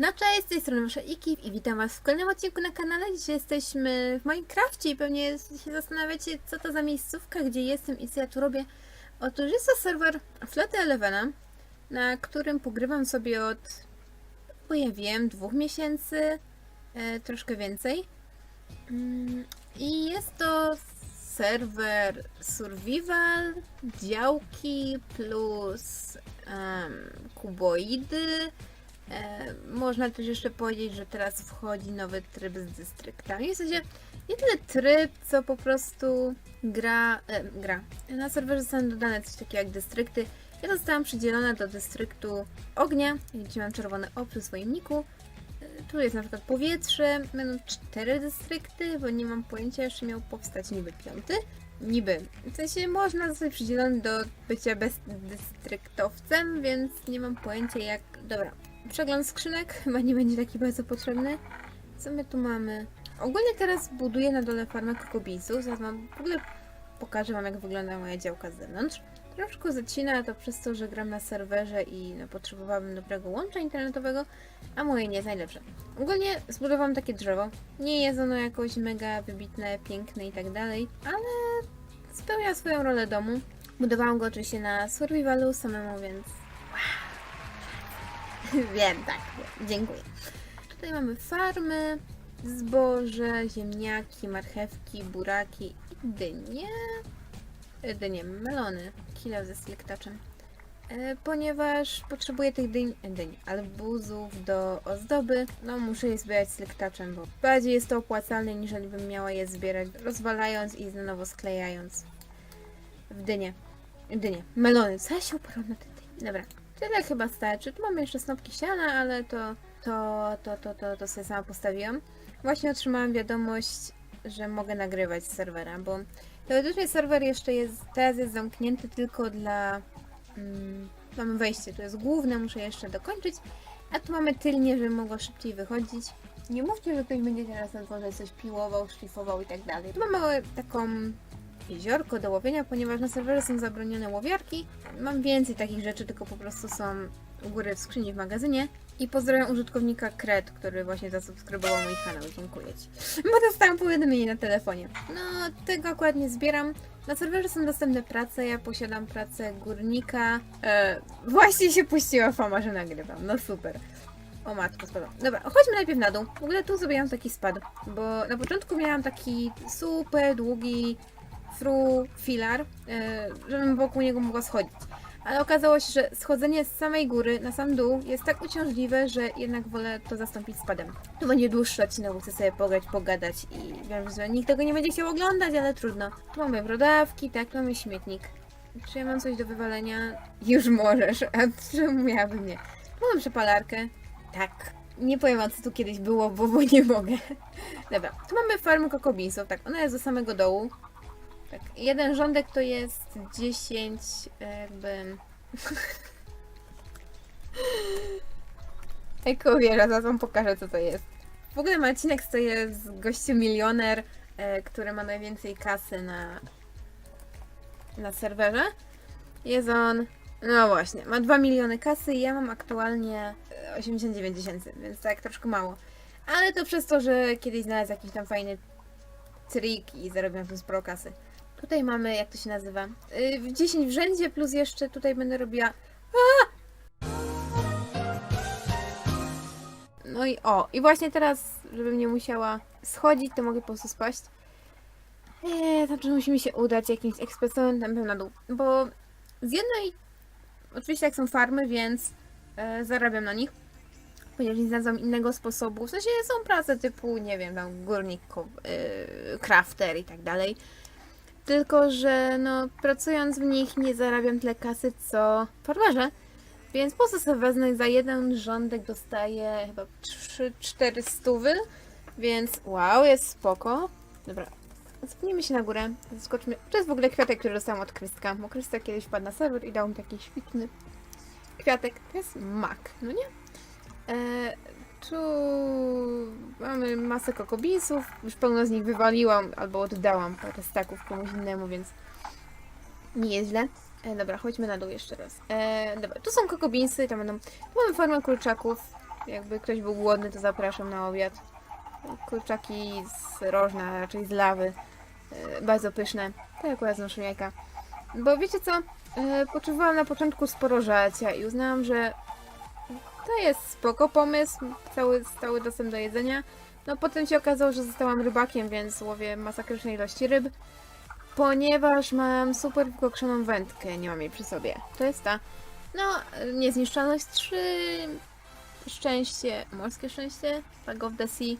No cześć, z tej strony wasza Iki i witam was w kolejnym odcinku na kanale. Dzisiaj jesteśmy w Minecrafcie i pewnie się zastanawiacie, co to za miejscówka, gdzie jestem i co ja tu robię. Otóż jest to serwer Floty Elevena, na którym pogrywam sobie od, bo ja wiem, dwóch miesięcy, e, troszkę więcej. Mm, I jest to serwer survival, działki plus em, kuboidy, można też jeszcze powiedzieć, że teraz wchodzi nowy tryb z dystryktami. W sensie nie tyle tryb, co po prostu gra. E, gra. Na serwerze zostały dodane coś takiego jak dystrykty. Ja zostałam przydzielona do dystryktu ognia. Widzicie, mam czerwony O przy swoim niku. E, Tu jest na przykład powietrze. Będą cztery dystrykty, bo nie mam pojęcia, jeszcze miał powstać niby piąty. Niby. W sensie można zostać przydzielony do bycia bezdystryktowcem, więc nie mam pojęcia jak... Dobra, Przegląd skrzynek chyba nie będzie taki bardzo potrzebny. Co my tu mamy? Ogólnie teraz buduję na dole farmę kokobisów. Zaraz w ogóle pokażę wam jak wygląda moja działka z zewnątrz. Troszkę zacina to przez to, że gram na serwerze i no, potrzebowałabym dobrego łącza internetowego, a moje nie jest najlepsze. Ogólnie zbudowałam takie drzewo. Nie jest ono jakoś mega wybitne, piękne i tak dalej, ale spełnia swoją rolę domu. Budowałam go oczywiście na survivalu samemu, więc Wiem, tak. Dziękuję. Tutaj mamy farmy, zboże, ziemniaki, marchewki, buraki i dynie. E, Dynie, melony. Kilo ze selektaczem. E, Ponieważ potrzebuję tych dyń, e, dyń, arbuzów do ozdoby, no muszę je zbierać selektaczem, bo bardziej jest to opłacalne niż bym miała je zbierać rozwalając i na nowo sklejając w dynie. Dynie, melony. Co ja się uparłam na te dynie? Dobra, Tyle chyba starczy. Tu mamy jeszcze snopki siana, ale to, to, to, to, to, to sobie sama postawiłam. Właśnie otrzymałam wiadomość, że mogę nagrywać z serwera, bo teoretycznie serwer jeszcze jest, teraz jest zamknięty tylko dla... Mm, mamy wejście, tu jest główne, muszę jeszcze dokończyć, a tu mamy tylnie, żeby mogło szybciej wychodzić. Nie mówcie, że ktoś będzie teraz na dworze coś piłował, szlifował i tak dalej. Tu mamy taką jeziorko do łowienia, ponieważ na serwerze są zabronione łowiarki. Mam więcej takich rzeczy, tylko po prostu są u góry w skrzyni w magazynie. I pozdrawiam użytkownika Kret, który właśnie zasubskrybował mój kanał. Dziękuję Ci. Bo dostałam powiadomienie na telefonie. No, tego akurat nie zbieram. Na serwerze są dostępne prace, ja posiadam pracę górnika. E, właśnie się puściła fama, że nagrywam. No super. O matko, spadłam. Dobra, chodźmy najpierw na dół. W ogóle tu zrobiłam taki spad, bo na początku miałam taki super długi fru filar, e, żebym wokół niego mogła schodzić. Ale okazało się, że schodzenie z samej góry na sam dół jest tak uciążliwe, że jednak wolę to zastąpić spadem. To będzie dłuższy odcinek, chcę sobie pograć, pogadać i wiem, że nikt tego nie będzie chciał oglądać, ale trudno. Tu mamy brodawki, tak, mamy śmietnik. Czy ja mam coś do wywalenia? Już możesz, a czemu miałabym nie? Mam przepalarkę. Tak. Nie powiem co tu kiedyś było, bo, bo nie mogę. Dobra, tu mamy farmę kokobinsów, tak, ona jest do samego dołu. Tak, jeden rządek to jest 10 jakby... Eko wieża, zaraz wam pokażę co to jest. W ogóle Marcinek to jest gościu milioner, e, który ma najwięcej kasy na, na serwerze. Jest on, no właśnie, ma 2 miliony kasy i ja mam aktualnie e, 89 tysięcy, więc tak troszkę mało. Ale to przez to, że kiedyś znalazł jakiś tam fajny trik i zarobiłam tu sporo kasy. Tutaj mamy, jak to się nazywa? Yy, 10 w rzędzie, plus jeszcze tutaj będę robiła. A! No i o, i właśnie teraz, żebym nie musiała schodzić, to mogę po prostu spaść. Eee, znaczy musi mi się udać jakimś ekspresowym tempem na dół, bo z jednej, oczywiście jak są farmy, więc e, zarabiam na nich, ponieważ nie znalazłam innego sposobu, w sensie są prace typu, nie wiem, tam górnik, e, crafter i tak dalej, tylko, że no, pracując w nich nie zarabiam tyle kasy, co farmerze. Więc po co sobie wezmę za jeden rządek dostaję chyba 3-4 stówy. Więc wow, jest spoko. Dobra, Spnijmy się na górę, zaskoczmy. To jest w ogóle kwiatek, który dostałam od Krystka, bo Krystek kiedyś wpadł na serwer i dał mi taki świetny kwiatek. To jest mak, no nie? E, tu mamy masę kokobisów. Już pełno z nich wywaliłam albo oddałam parę staków komuś innemu, więc nie jest źle. E, dobra, chodźmy na dół jeszcze raz. E, dobra, tu są kokobinsy, tam będą. Tu mamy formę kurczaków. Jakby ktoś był głodny, to zapraszam na obiad. Kurczaki z rożna, raczej z lawy. E, Bardzo pyszne. Tak akurat znoszą jajka. Bo wiecie co? E, Poczuwałam na początku sporo żarcia i uznałam, że to jest spoko pomysł, cały stały dostęp do jedzenia. No potem się okazało, że zostałam rybakiem, więc łowię masakryczne ilości ryb. Ponieważ mam super wykokszoną wędkę, nie mam jej przy sobie. To jest ta. No, niezniszczalność 3, szczęście, morskie szczęście, Flag of the Sea,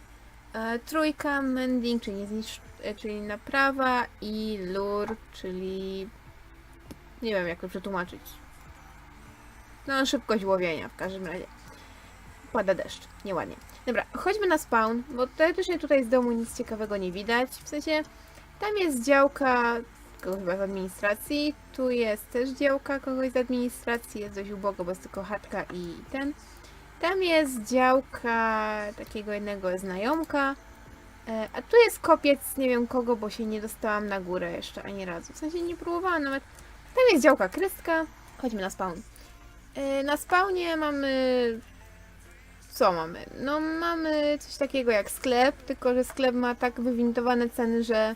e, trójka, mending, czyli, niezniszcz, e, czyli naprawa i lure, czyli nie wiem jak to przetłumaczyć. No, szybkość łowienia w każdym razie. Pada deszcz, nieładnie. Dobra, chodźmy na spawn, bo teoretycznie tutaj z domu nic ciekawego nie widać. W sensie, tam jest działka kogoś chyba z administracji, tu jest też działka kogoś z administracji, jest dość ubogo, bo jest tylko chatka i ten. Tam jest działka takiego jednego znajomka, e, a tu jest kopiec nie wiem kogo, bo się nie dostałam na górę jeszcze ani razu. W sensie nie próbowałam nawet. Tam jest działka krystka. Chodźmy na spawn. E, Na spawnie mamy co mamy? No mamy coś takiego jak sklep, tylko że sklep ma tak wywintowane ceny, że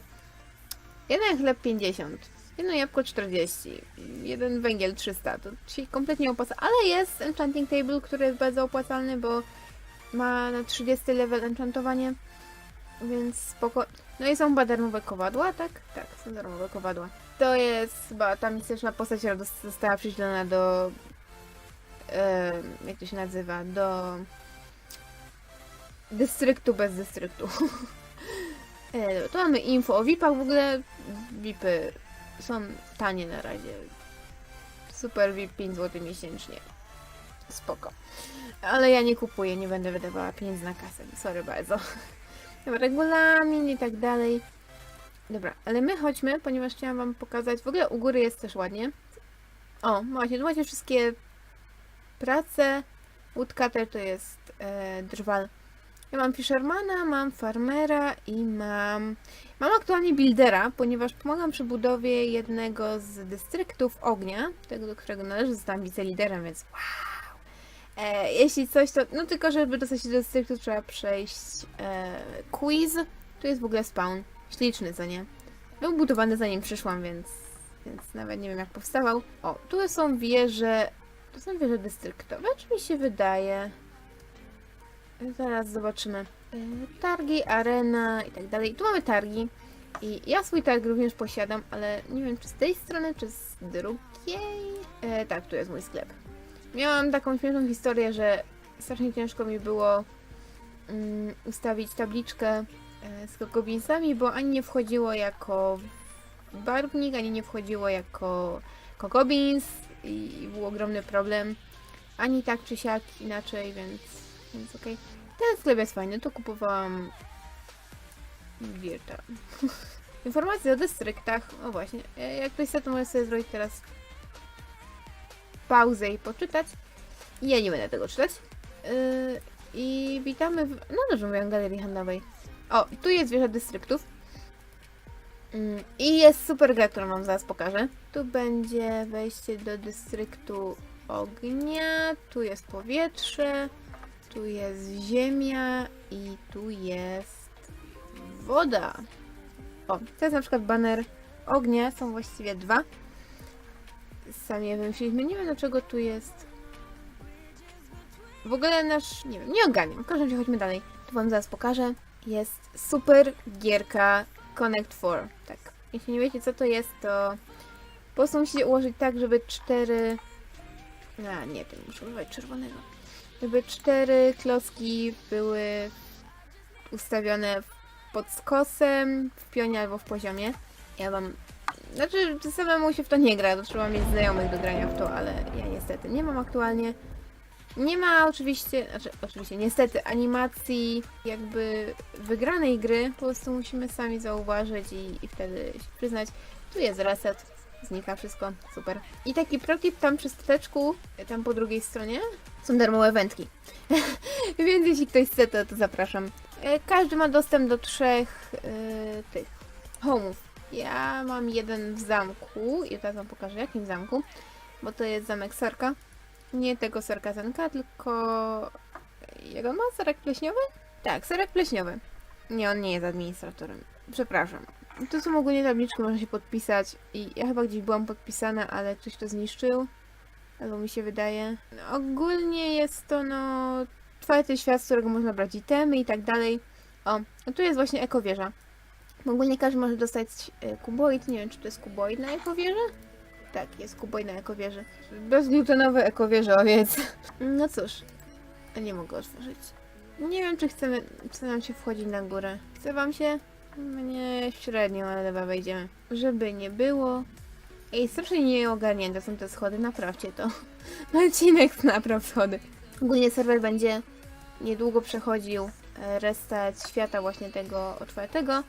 jeden chleb 50, jedno jabłko 40, jeden węgiel 300, to się kompletnie opłaca, ale jest enchanting table, który jest bardzo opłacalny, bo ma na 30 level enchantowanie, więc spoko. No i są chyba darmowe kowadła, tak? Tak, są darmowe kowadła. To jest chyba ta mistyczna postać, która została przyślona do... jak to się nazywa? Do dystryktu bez dystryktu. E, to mamy info o VIP-ach. W ogóle VIPy są tanie na razie. Super VIP 5 zł miesięcznie. Spoko. Ale ja nie kupuję, nie będę wydawała pieniędzy na kasę. Sorry bardzo. Regulamin i tak dalej. Dobra, ale my chodźmy, ponieważ chciałam wam pokazać. W ogóle u góry jest też ładnie. O, właśnie, tu macie wszystkie prace. Woodcutter to jest e, drwal. Ja mam Fishermana, mam Farmera i mam... Mam aktualnie Buildera, ponieważ pomagam przy budowie jednego z dystryktów ognia, tego do którego należy, zostałam wiceliderem, więc wow! E, jeśli coś to... No tylko, żeby dostać się do dystryktu trzeba przejść e, quiz. Tu jest w ogóle spawn. Śliczny, co nie? Był budowany zanim przyszłam, więc... Więc nawet nie wiem jak powstawał. O, tu są wieże... To są wieże dystryktowe, czy mi się wydaje? Zaraz zobaczymy. E, Targi, arena i tak dalej. Tu mamy targi. I ja swój targ również posiadam, ale nie wiem czy z tej strony, czy z drugiej. E, tak, tu jest mój sklep. Miałam taką śmieszną historię, że strasznie ciężko mi było mm, ustawić tabliczkę e, z kokobinsami, bo ani nie wchodziło jako barwnik, ani nie wchodziło jako kokobins i był ogromny problem. Ani tak czy siak inaczej, więc, więc okej. Ten sklep jest fajny, tu kupowałam Wirta. Informacje o dystryktach. O właśnie, e, jak ktoś chce, to może sobie zrobić teraz pauzę i poczytać. Ja nie będę tego czytać. Yy, I witamy w... No dobrze mówię, galerii handlowej. O, tu jest wieża dystryktów. Mm, I jest super gra, którą wam zaraz pokażę. Tu będzie wejście do dystryktu ognia, tu jest powietrze, tu jest ziemia i tu jest woda. O, to jest na przykład baner ognia, są właściwie dwa. Sami je wymyśliliśmy, nie wiem dlaczego tu jest... W ogóle nasz, nie wiem, nie ogarniam, w każdym razie chodźmy dalej. Tu wam zaraz pokażę. Jest super gierka Connect 4. Tak, jeśli nie wiecie co to jest, to po prostu musicie ułożyć tak, żeby cztery... A, nie, to muszę używać czerwonego. Żeby cztery klocki były ustawione pod skosem, w pionie albo w poziomie. Ja wam... Znaczy, samemu się w to nie gra, to trzeba mieć znajomych do grania w to, ale ja niestety nie mam aktualnie. Nie ma oczywiście, znaczy oczywiście niestety animacji jakby wygranej gry, po prostu musimy sami zauważyć i, i wtedy się przyznać. Tu jest reset, znika wszystko, super. I taki protip tam przy stateczku, tam po drugiej stronie, są darmowe wędki. Więc jeśli ktoś chce, to, to zapraszam. E, Każdy ma dostęp do trzech e, tych homów. Ja mam jeden w zamku i teraz wam pokażę jakim zamku, bo to jest zamek Sorka. Nie tego Sorka Zenka, tylko Jak on ma? Serek pleśniowy? Tak, serek pleśniowy. Nie, on nie jest administratorem. Przepraszam. Tu są ogólnie tabliczki, można się podpisać i ja chyba gdzieś byłam podpisana, ale ktoś to zniszczył. Albo mi się wydaje. Ogólnie jest to no czwarty świat, z którego można brać itemy i tak dalej. O, tu jest właśnie ekowieża. Ogólnie każdy może dostać e, kuboid. Nie wiem, czy to jest kuboid na ekowieży? Tak, jest kuboid na ekowieży. Bezglutenowe ekowieżowiec. No cóż, nie mogę otworzyć. Nie wiem, czy chcemy, chce nam się wchodzić na górę. Chce wam się? Mnie średnio, ale chyba wejdziemy. Żeby nie było. Ej, strasznie nieogarnięte są te schody, naprawcie to. Marcinek, napraw schody. Ogólnie serwer będzie niedługo przechodził e, restart świata właśnie tego otwartego.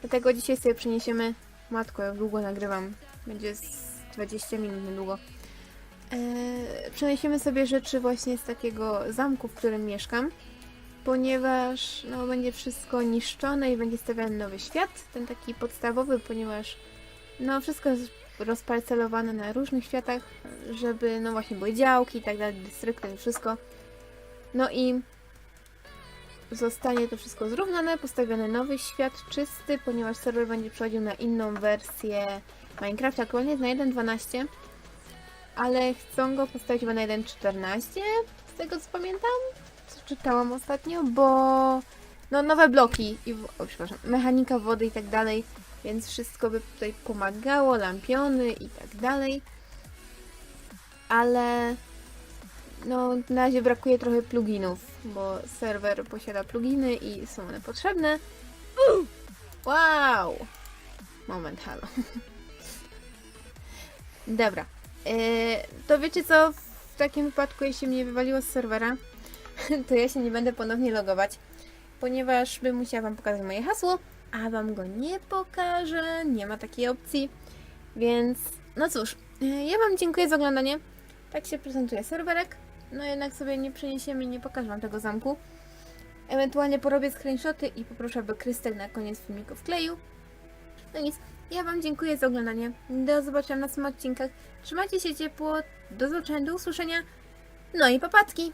Dlatego dzisiaj sobie przeniesiemy... Matko, jak długo nagrywam. Będzie z 20 minut niedługo. Eee, przeniesiemy sobie rzeczy właśnie z takiego zamku, w którym mieszkam, ponieważ no, będzie wszystko niszczone i będzie stawiany nowy świat, ten taki podstawowy, ponieważ no, wszystko jest rozparcelowane na różnych światach, żeby no właśnie były działki i tak dalej, dystrykty i wszystko. No i zostanie to wszystko zrównane, postawiony nowy świat czysty, ponieważ serwer będzie przechodził na inną wersję Minecrafta, aktualnie jest na 1.12 ale chcą go postawić chyba na 1.14, z tego co pamiętam, co czytałam ostatnio, bo no nowe bloki i, o, przepraszam, mechanika wody i tak dalej, więc wszystko by tutaj pomagało, lampiony i tak dalej, ale no na razie brakuje trochę pluginów, bo serwer posiada pluginy i są one potrzebne. Wow! Moment, halo. Dobra. Yy, to wiecie co? W takim wypadku, jeśli mnie wywaliło z serwera, to ja się nie będę ponownie logować, ponieważ bym musiała Wam pokazać moje hasło, a Wam go nie pokażę, nie ma takiej opcji. Więc, no cóż, yy, ja Wam dziękuję za oglądanie. Tak się prezentuje serwerek. No jednak sobie nie przeniesiemy i nie pokażę Wam tego zamku. Ewentualnie porobię screenshoty i poproszę, aby Krystel na koniec filmiku wkleił. No nic, ja Wam dziękuję za oglądanie. Do zobaczenia na następnych odcinkach. Trzymajcie się ciepło. Do zobaczenia, do usłyszenia. No i papatki!